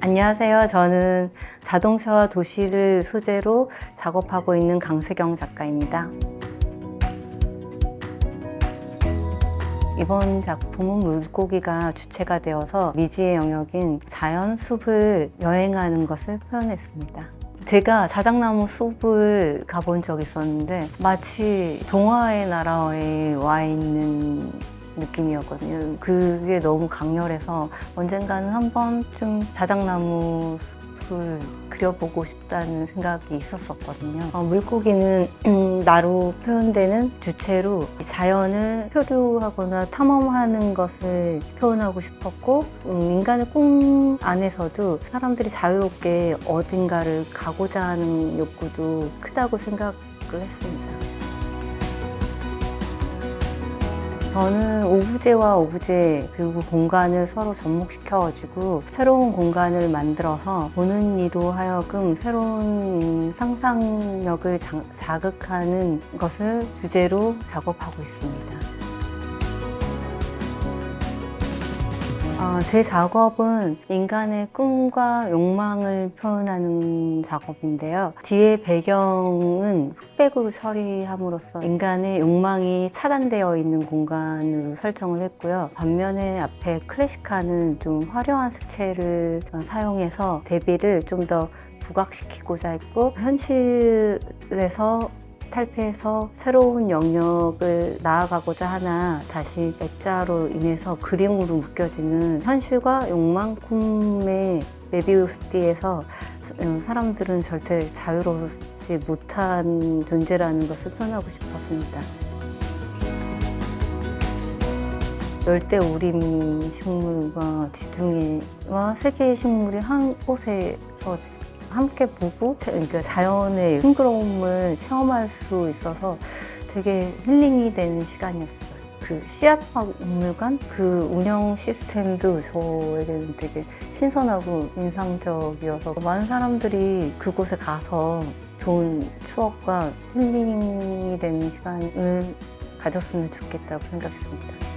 안녕하세요. 저는 자동차와 도시를 소재로 작업하고 있는 강세경 작가입니다. 이번 작품은 물고기가 주체가 되어서 미지의 영역인 자연 숲을 여행하는 것을 표현했습니다. 제가 자작나무 숲을 가본 적이 있었는데 마치 동화의 나라에 와 있는 느낌이었거든요. 그게 너무 강렬해서 언젠가는 한 번쯤 자작나무 숲을 그려보고 싶다는 생각이 있었었거든요. 어, 물고기는 음, 나로 표현되는 주체로 자연을 표류하거나 탐험하는 것을 표현하고 싶었고 음, 인간의 꿈 안에서도 사람들이 자유롭게 어딘가를 가고자 하는 욕구도 크다고 생각을 했습니다. 저는 오브제와 오브제 그리고 공간을 서로 접목시켜가지고 새로운 공간을 만들어서 보는 이로 하여금 새로운 상상력을 자, 자극하는 것을 주제로 작업하고 있습니다. 어, 제 작업은 인간의 꿈과 욕망을 표현하는 작업인데요. 뒤에 배경은 흑백으로 처리함으로써 인간의 욕망이 차단되어 있는 공간으로 설정을 했고요. 반면에 앞에 클래식화는 좀 화려한 색채를 어, 사용해서 대비를 좀 더 부각시키고자 했고 현실에서 탈피해서 새로운 영역을 나아가고자 하나 다시 액자로 인해서 그림으로 묶여지는 현실과 욕망 꿈의 메비우스띠에서 음, 사람들은 절대 자유롭지 못한 존재라는 것을 표현하고 싶었습니다. 열대 우림 식물과 지둥이와 세 개의 식물이 한 곳에서 함께 보고 자- 그러니까 자연의 싱그러움을 체험할 수 있어서 되게 힐링이 되는 시간이었어요. 그 씨앗박물관 그 운영 시스템도 저에게는 되게 신선하고 인상적이어서 많은 사람들이 그곳에 가서 좋은 추억과 힐링이 되는 시간을 가졌으면 좋겠다고 생각했습니다.